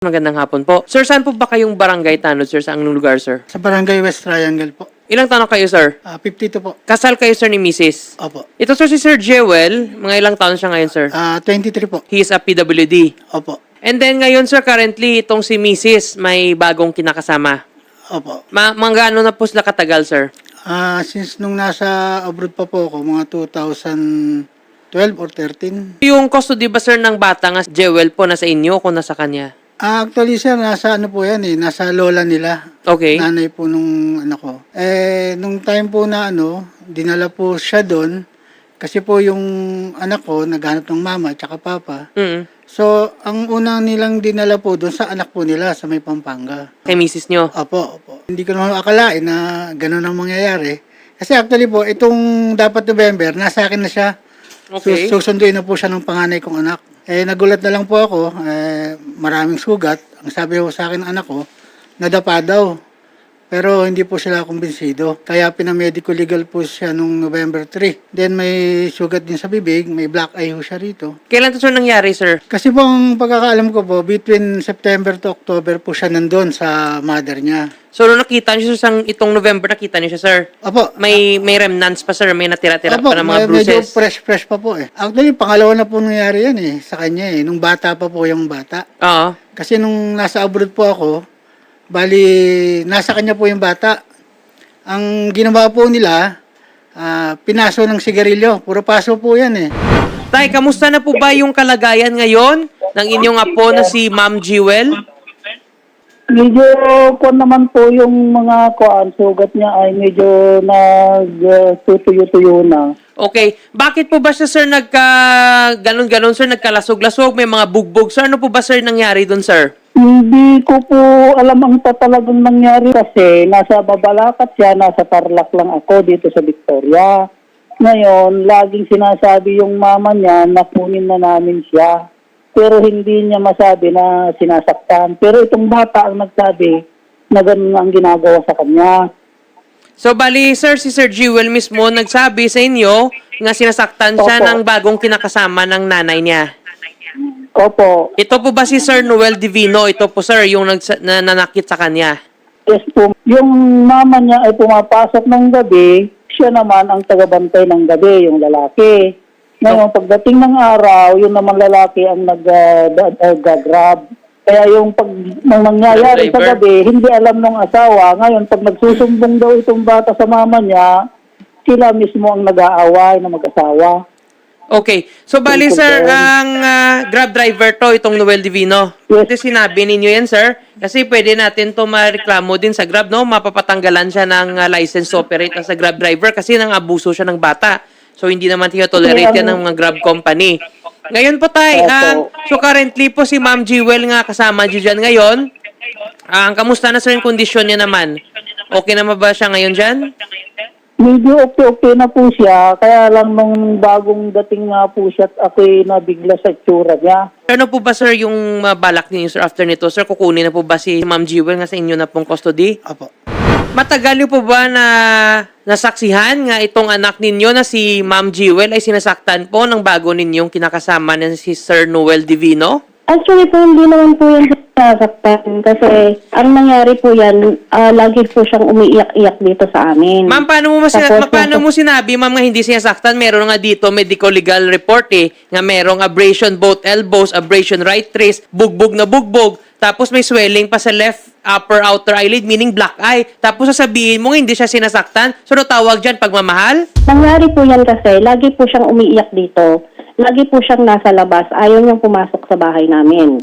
Magandang hapon po. Sir, saan po ba kayong barangay tanod, sir? Sa anong lugar, sir? Sa Barangay West Triangle po. Ilang taon kayo, sir? Ah, 52 po. Kasal kayo, sir, ni Mrs. Opo. Ito, sir, si Sir Jewel. Mga ilang taon siya ngayon, sir? Ah, 23 po. He is a PWD. Opo. And then ngayon, sir, currently, itong si Mrs. may bagong kinakasama. Opo. Ma mga ano na po sila katagal, sir? Ah, since nung nasa abroad pa po ako, mga 2012 or 13. Yung custody ba, sir, ng bata nga, Jewel po, nasa inyo o nasa kanya? Ah, actually sir, nasa ano po yan eh, nasa lola nila. Okay. Nanay po nung anak ko. Eh, nung time po na ano, dinala po siya doon. Kasi po yung anak ko, naghanap ng mama at saka papa. Mm. So, ang unang nilang dinala po doon sa anak po nila sa may Pampanga. Kay Mrs. nyo. Opo, opo. Hindi ko naman akalain na gano'n ang mangyayari. Kasi actually po, itong dapat November, nasa akin na siya. Okay. Sus- susunduin na po siya ng panganay kong anak. Eh, nagulat na lang po ako, eh, maraming sugat. Ang sabi ko sa akin ng anak ko, nadapa daw. Pero hindi po sila kumbinsido. Kaya pinamedico legal po siya nung November 3. Then may sugat din sa bibig, may black eye ho siya rito. Kailan to, sir, nangyari, sir? Kasi po ang pagkakaalam ko po, between September to October po siya nandun sa mother niya. So, nung nakita niyo siya, sang itong November, nakita niyo siya, sir? Opo, May may remnants pa, sir? May natira-tira Opo, pa ng mga may- medyo bruises? fresh-fresh pa po eh. Actually, pangalawa na po nangyari yan eh, sa kanya eh. Nung bata pa po yung bata. Oo. Kasi nung nasa abroad po ako, bali, nasa kanya po yung bata. Ang ginawa po nila, ah, pinaso ng sigarilyo. Puro paso po yan eh. Tay, kamusta na po ba yung kalagayan ngayon ng inyong apo na si Ma'am Jewel? Medyo ko naman po yung mga kuan sugat niya ay medyo nagtutuyo-tuyo na. Okay. Bakit po ba siya, sir, nagka... Ganon-ganon, sir, nagkalasog-lasog? May mga bugbog, sir? Ano po ba, sir, nangyari doon, sir? Hindi ko po alam ang ta- talagang nangyari kasi nasa Babalakat siya, nasa Tarlac lang ako dito sa Victoria. Ngayon, laging sinasabi yung mama niya na kunin na namin siya. Pero hindi niya masabi na sinasaktan. Pero itong bata ang nagsabi na ganun ang ginagawa sa kanya. So, bali, sir, si Sir Jewel mismo nagsabi sa inyo nga sinasaktan siya Opo. ng bagong kinakasama ng nanay niya. Opo, Ito po ba si Sir Noel Divino? Ito po, sir, yung nagsa- na, nanakit sa kanya. Yes po. Yung mama niya ay pumapasok ng gabi, siya naman ang tagabantay ng gabi, yung lalaki. Ngayon, pagdating ng araw, yun naman lalaki ang nag-grab. Kaya yung pag nang nangyayari sa Driver. gabi, hindi alam ng asawa. Ngayon, pag nagsusumbong daw itong bata sa mama niya, sila mismo ang nag-aaway na mag-asawa. Okay. So, bali, Tungkol sir, ang ah, Grab driver to, itong Noel Divino. Yes. Kasi sinabi ninyo yan, sir. Kasi pwede natin to mareklamo din sa Grab, no? Mapapatanggalan siya ng ah, license to operate as a Grab driver kasi nang abuso siya ng bata. So, hindi naman tolerate yan ng mga Grab company. Ngayon po, tay, Opo. ang so currently po si Ma'am Jewel nga kasama niyo dyan ngayon. Ang kamusta na sir yung kondisyon niya naman? Okay naman ba siya ngayon dyan? Medyo okay-okay na po siya, kaya lang nung bagong dating nga po siya, at ako'y nabigla sa tsura niya. Ano po ba sir yung uh, balak ninyo sir after nito? Sir, kukunin na po ba si Ma'am Jewel nga sa inyo na pong custody? Opo. Matagal niyo po ba na nasaksihan nga itong anak ninyo na si Ma'am Jewel ay sinasaktan po ng bago ninyong kinakasama na si Sir Noel Divino? Actually po, hindi naman po yan nasaktan kasi ang nangyari po yan, ah, lagi po siyang umiiyak-iyak dito sa amin. Ma'am, paano mo, masina- Tapos, paano mo sinabi, ma'am, nga hindi sinasaktan? Meron nga dito medical legal report eh, nga merong abrasion both elbows, abrasion right wrist, bugbog na bugbog, tapos may swelling pa sa left upper outer eyelid, meaning black eye. Tapos sasabihin mo nga hindi siya sinasaktan. So, ano tawag dyan? Pagmamahal? Nangyari po yan kasi, lagi po siyang umiiyak dito. Lagi po siyang nasa labas. Ayaw niyang pumasok sa bahay namin.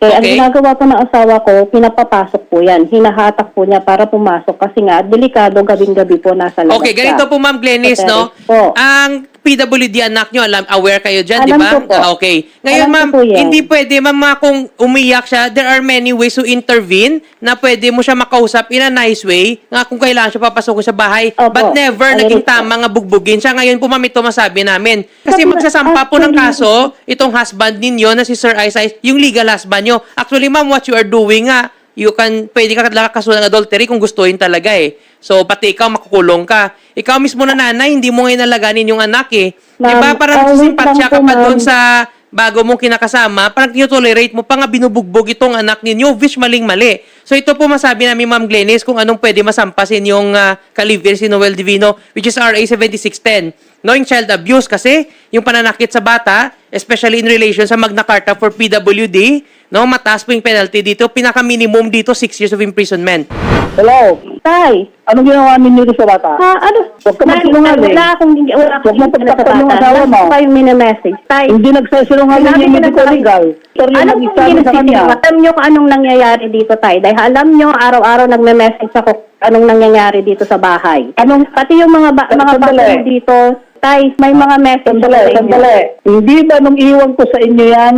Kaya ang Okay. ginagawa po ng asawa ko, pinapapasok po yan. Hinahatak po niya para pumasok kasi nga, delikado gabing-gabi po nasa labas Okay, siya. ganito po ma'am Glenis, no? Po. Ang PWD anak nyo, alam, aware kayo dyan, di ba? Ah, okay. Ngayon ma'am, hindi pwede ma'am ma- kung umiyak siya, there are many ways to intervene na pwede mo siya makausap in a nice way nga kung kailangan siya papasukin sa bahay. Opo. But never Agree naging tama nga bugbugin siya. Ngayon po ma'am, ito masabi namin. Kasi magsasampa po ng kaso itong husband ninyo na si Sir Isai, yung legal husband nyo. Actually ma'am, what you are doing nga, you can, pwede ka kasuhan ng adultery kung gustuin talaga eh. So, pati ikaw, makukulong ka. Ikaw mismo na nanay, hindi mo ngayon nalaganin yung anak eh. Di ba? Parang sisimpatsya ka pa doon sa bago mong kinakasama, parang tolerate mo pa nga binubugbog itong anak ninyo, which maling-mali. So ito po masabi namin, Ma'am Glenis, kung anong pwede masampasin yung uh, kalibir si Noel Divino, which is RA 7610. Knowing child abuse kasi, yung pananakit sa bata, especially in relation sa Magna Carta for PWD, no, mataas po yung penalty dito. Pinaka-minimum dito, 6 years of imprisonment. Hello? Tay, Anong ginawa ninyo doon sa bata? ah, ano? Huwag ka Tay, magsinungaling. Wala akong, wala akong Huwag mo pagtakpan yung asawa mo. Basta yung minimessage. Tay, Hindi nagsasinungaling Sinabi yung ko na medical sa- legal. Sir, yung alam kong sa kanya. ginisigaw. Alam nyo kung anong nangyayari dito, Tay. Dahil alam nyo, araw-araw nagme-message ako anong nangyayari dito sa bahay. Anong, Pati yung mga ba- mga Sandali. bata dito, Tay, may mga message sandali, sa inyo. sandali. Hindi ba nung iwan ko sa inyo yan,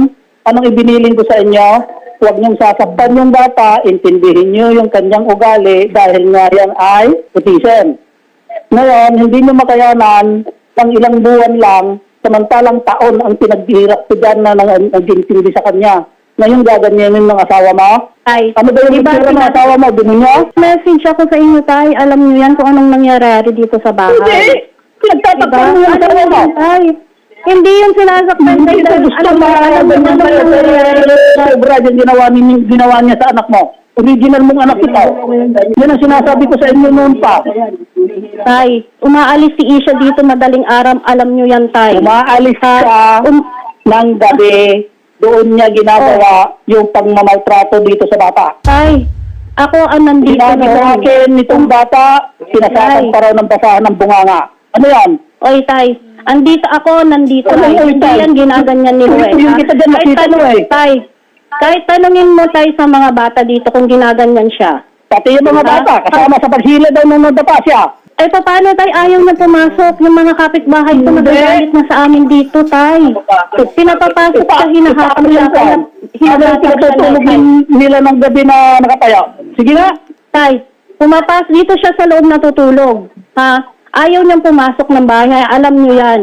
anong ibiniling ko sa inyo? Huwag niyong sasaktan yung bata, intindihin niyo yung kanyang ugali dahil nga yan ay autism. Ngayon, hindi niyo makayanan ng ilang buwan lang, samantalang taon ang pinaghihirap ko dyan na nag-intindi sa kanya. Ngayon, gaganyanin ng asawa mo? Tay, Ano ba yung di ba itsura ng asawa mo? Bino niyo? Message ako sa inyo, Tay. Alam niyo yan kung anong nangyayari dito sa bahay. Hindi! Pinagtatakpan mo yung asawa mo. Tay? Hindi yung sinasaktan. Hindi ko Dahil gusto alam mo, alam mo, nangyayari. sa Brad yung ginawa, niya, ginawa niya sa anak mo. Original mong anak ito. Yan ang sinasabi ko sa inyo noon pa. Tay, umaalis si Isha dito madaling araw. Alam niyo yan, Tay. Umaalis ka Um, ng gabi, doon niya ginagawa yung pangmamaltrato dito sa bata. Tay, ako ang nandito Sinabi sa akin nitong bata, sinasaktan pa raw ng basahan ng bunganga. Ano yan? Oy, Tay. Andito ako, nandito. Tay. oy, Hindi yan ginaganyan ni Ruel. Yung kita dyan, Kahit tanong- eh. Tay, kahit tanungin mo, Tay, sa mga bata dito kung ginaganyan siya. Pati yung mga Diba? bata, kasama sa paghila daw nung nadapa siya. Ay, paano, Tay? Ayaw na pumasok. Yung mga kapitbahay ko nagagalit na sa amin dito, Tay. Pinapapasok siya, hinahakap siya. Kaya hinahakap siya ng nin- nila ng gabi na nakatayo? Sige nga. Tay, pumapas dito siya sa loob natutulog. Ha? Ayaw niyang pumasok ng bahay. Alam niyo yan.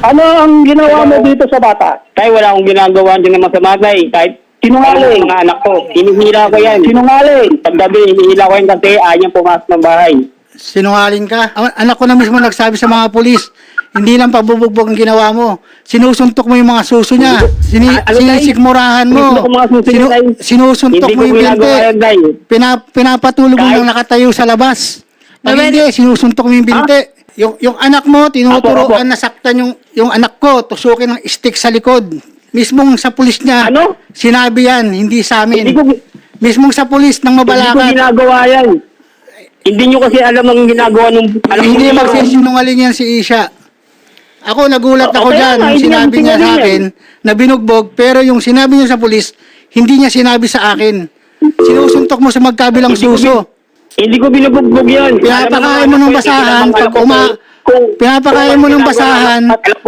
Ano ang ginawa mo dito sa bata? Tay, wala akong ginagawa dyan na masama, tay. Kahit Sinungaling. mga anak ko, hinihila ko yan. Sinungaling. Paggabi, hinihila ko yan kasi ayaw niyang pumasok ng bahay. Sinungaling ka. Anak ko na mismo nagsabi sa mga pulis, hindi lang pabubugbog ang ginawa mo. Sinusuntok mo yung mga suso niya. Sini, Ah, ano, sinisikmurahan mo. Tay. sinusuntok mo yung binte. yan, tay. Pina, pinapatulog mo yung nakatayo sa labas. Pag Noel- hindi, sinusuntok mo yung binte. Yung, yung anak mo, tinuturoan apo. nasaktan yung, yung anak ko, tusukin ng stick sa likod. Mismong sa pulis niya, Ano? sinabi yan, hindi sa amin. Hindi ko, Mismong sa pulis ng hindi ko ginagawa yan. Hindi niyo kasi alam ang ginagawa nung... Alam Hindi magsisinungaling yan si Isha. Ako nagulat ako Okay dyan nung sinabi niya sa akin na binugbog pero yung sinabi niya sa pulis hindi niya sinabi sa akin. Sinusuntok mo sa magkabilang suso. Hindi ko binubugbog yan. Pinapakain mo ng basahan pag uma pinapakain mo ng basahan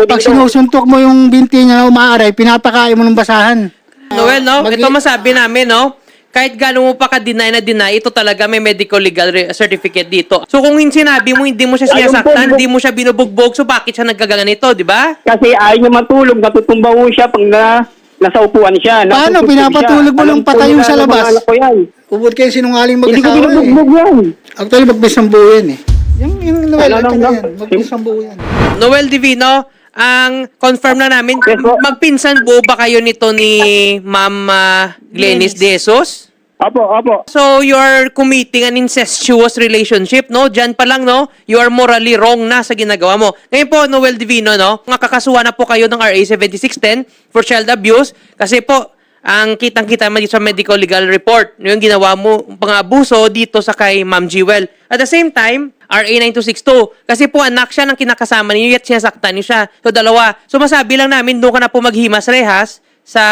pag sinusuntok mo yung binti niya na umaaray pinapakain mo ng basahan. Noel, no? Mag- ito masabi namin, no? Kahit gano'n mo pa ka-deny na deny, ito talaga may medical legal re- certificate dito. So kung hin- sinabi mo, hindi mo siya sinasaktan, hindi mo siya binubugbog, so bakit siya nagkaganito, di ba? Kasi ayaw niya matulog, natutumba ho siya pag na, nasa upuan siya. Paano? Pinapatulog mo lang patayo nila sa labas. anak ko yan. Ubod kayo sinungaling Hindi ko mag-asawa eh. binubugbog yan. Actually, magbisambu yan eh. Yung, yung Noel, Ano ito lang na lang? yan. Magbisambu yan. Noel Divino, ang confirm na namin, Yes, po. magpinsan po ba kayo nito ni Ma'am ah, Glenis De Jesus? Opo, opo. So, you're committing an incestuous relationship, no? Diyan pa lang, no? You are morally wrong na sa ginagawa mo. Ngayon po, Noel Divino, no? Nakakasuha na po kayo ng RA 7610 for child abuse kasi po, ang kitang-kita mo dito sa medical legal report, yung ginawa mo, pang-abuso dito sa kay Ma'am Jewel. At the same time, RA 9262. Kasi po anak siya ng kinakasama niyo yet sinasaktan niyo siya. So dalawa. So masabi lang namin doon ka na po maghimas rehas sa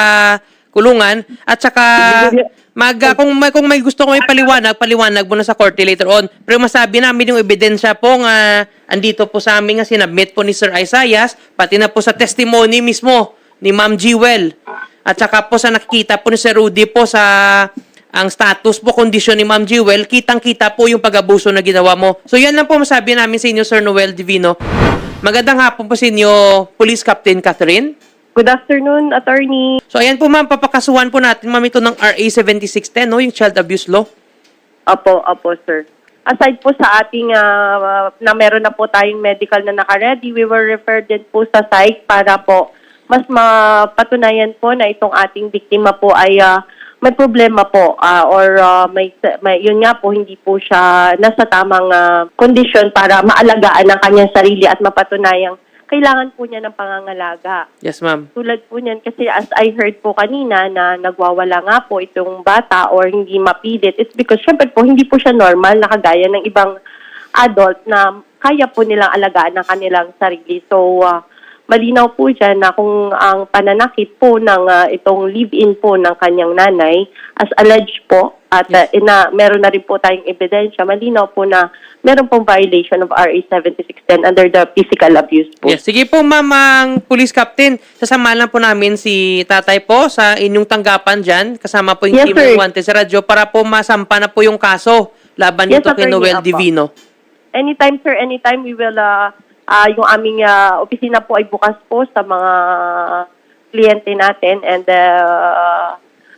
kulungan at saka mag ah, kung may kung may gusto ko may paliwanag, paliwanag mo na sa korte later on. Pero masabi namin yung ebidensya po nga andito po sa amin nga sinabmit po ni Sir Isaias, pati na po sa testimony mismo ni Ma'am Jewel. At saka po sa nakikita po ni Sir Rudy po sa ang status po, kondisyon ni Ma'am Jewel, kitang-kita po yung pag-abuso na ginawa mo. So yan lang po masabi namin sa inyo, Sir Noel Divino. Magandang hapon po sa inyo, Police Captain Catherine. Good afternoon, attorney. So ayan po ma'am, papakasuhan po natin ma'am ito ng RA 7610, no? yung child abuse law. Apo, apo, sir. Aside po sa ating ah, na meron na po tayong medical na naka-ready, we were referred din po sa site para po mas mapatunayan po na itong ating biktima po ay ah, may problema po ah, or ah, may, may yun nga po hindi po siya nasa tamang ah, kondisyon para maalagaan ang kanyang sarili at mapatunayang kailangan po niya ng pangangalaga. Yes, ma'am. Tulad po niyan kasi as I heard po kanina na nagwawala nga po itong bata or hindi mapilit, it's because syempre po hindi po siya normal na kagaya ng ibang adult na kaya po nilang alagaan ng kanilang sarili. So, ah, malinaw po dyan na kung ang pananakit po ng ah, itong live-in po ng kanyang nanay as alleged po at ah, ina, meron na rin po tayong ebidensya, malinaw po na meron pong violation of RA 7610 under the physical abuse po. Yes. Sige po, ma'am, ang police captain. Sasamahan lang po namin si tatay po sa inyong tanggapan dyan. Kasama po yung Yes, team sir. ng Wanted sa radyo para po masampa na po yung kaso laban Yes, dito kay Noel. Divino. Anytime, sir, anytime we will, uh, uh, yung aming uh, opisina po ay bukas po sa mga kliyente natin and uh,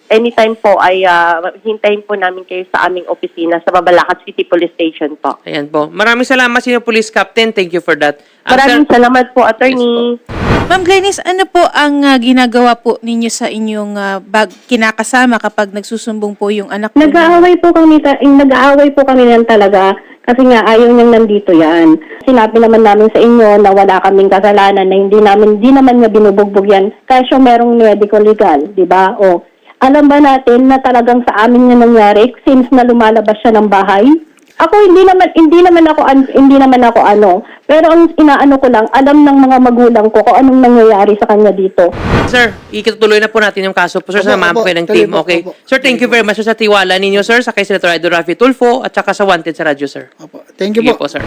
anytime po ay uh, hintayin po namin kayo sa aming opisina sa Babalacat City Police Station po. Ayan po. Maraming salamat sa inyo, police captain. Thank you for that. Ah, Maraming sir- salamat po, attorney. Ma'am Glenis, ano po ang ah, ginagawa po ninyo sa inyong ah, bag kinakasama kapag nagsusumbong po yung anak po? Nag-aaway po kami, ta- eh, nag-aaway po kami yan talaga kasi nga ayaw niyang nandito yan. Sinabi naman namin sa inyo na wala kaming kasalanan na hindi namin, hindi naman niya binubugbog yan. Kaso merong medical legal, di ba? O, alam ba natin na talagang sa amin na nangyari since na lumalabas siya ng bahay? Ako hindi naman hindi naman ako an- hindi naman ako ano, pero ang inaano ko lang, alam ng mga magulang ko kung anong nangyayari sa kanya dito. Sir, itutuloy na po natin yung kaso po, sir, Opo, sa ma'am opo. po ng team. po, Okay. opo. Sir, thank you very much sir, sa tiwala ninyo, sir, sa kay Senator Edo Rafi Tulfo at saka sa Wanted sa radyo, sir. Opo. Thank you Sige po. po, sir.